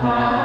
Amen.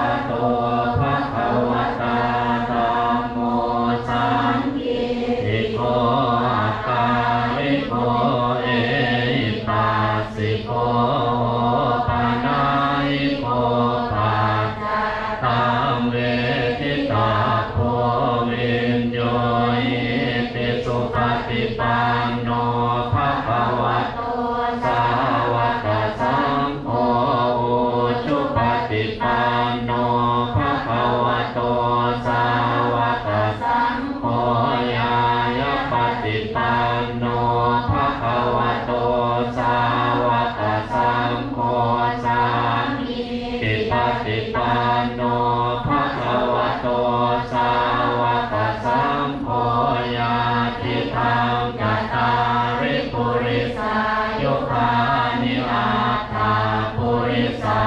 with us.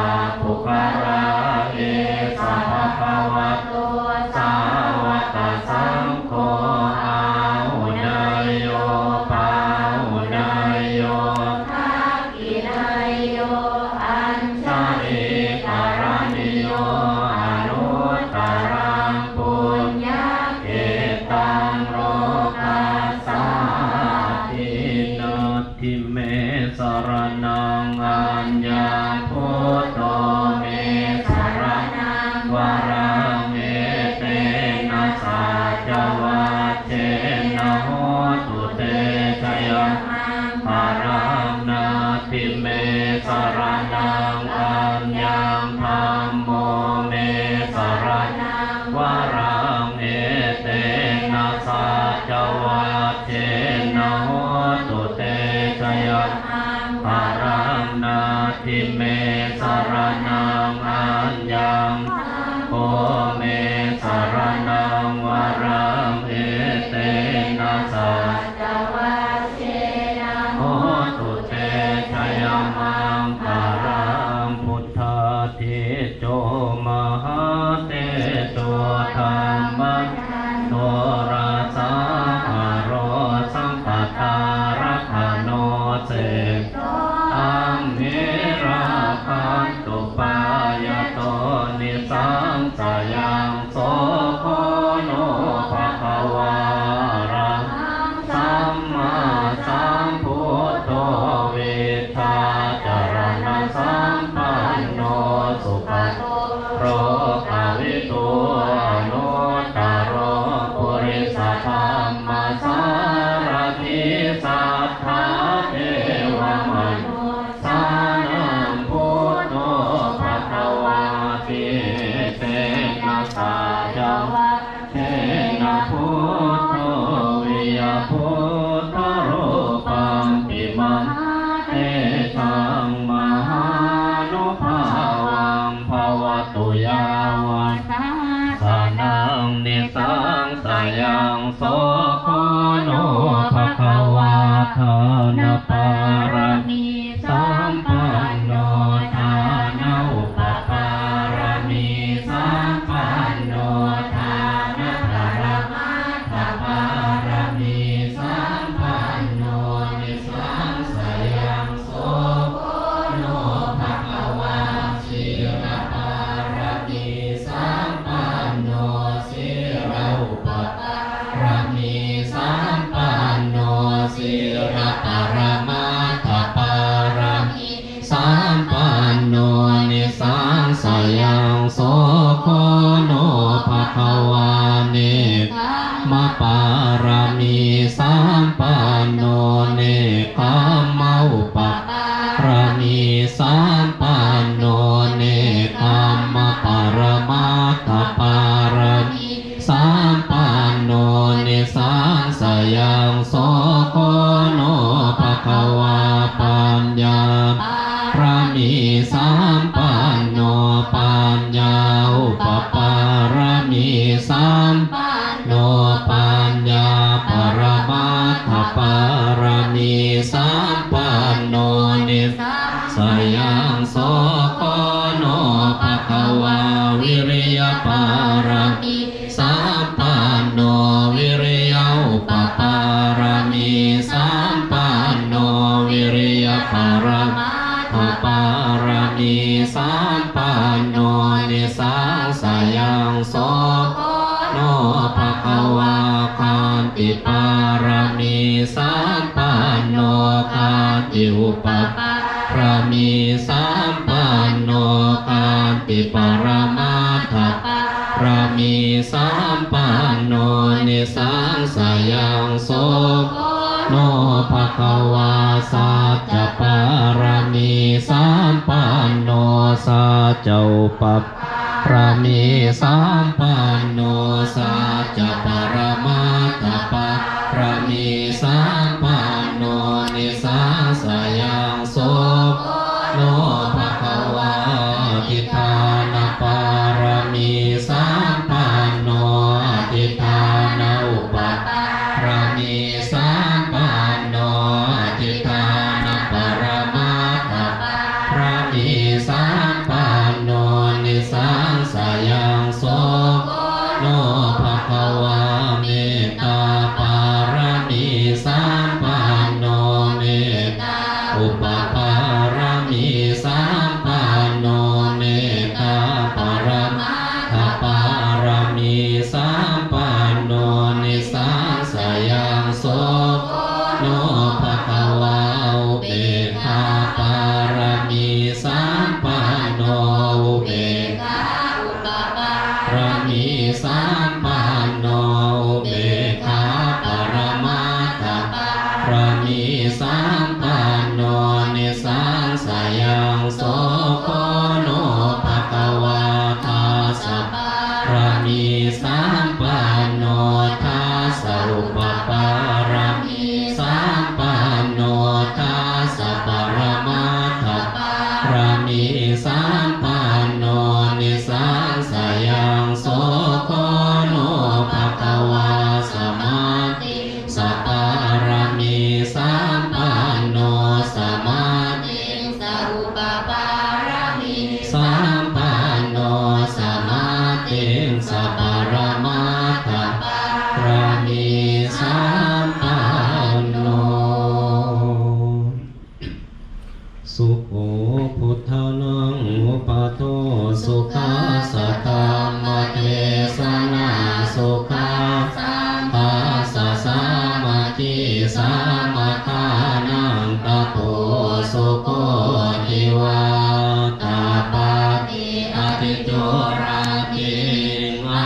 สรนังอัญญังธรรมโมเมสรนังวารังเอเตนะสัจวัตเจนะโหตุเตชยปารังนาทิเมสรนังอัญญังโอเมสรนังวารังเอเตนะสัจวัตเจนะโหตุเตชยมา ปารมี ระปารามา โนปะคะวาปัญญาพระมีสามปัญโนปัญญาอุปปารมีสามปัญโนปัญญาปรมาทปารมีสามปัญโนนิสสยังโสโคโนปะคะวาวิริ ระมีสามปันโนกาติอุปปะพระมีสามปันโนกาติปรมาถะพระมีสามปันโนนสังสยังโสโนภคะวาสัจปารมีสามปันโนสัจจุปปพระมีสามปันโน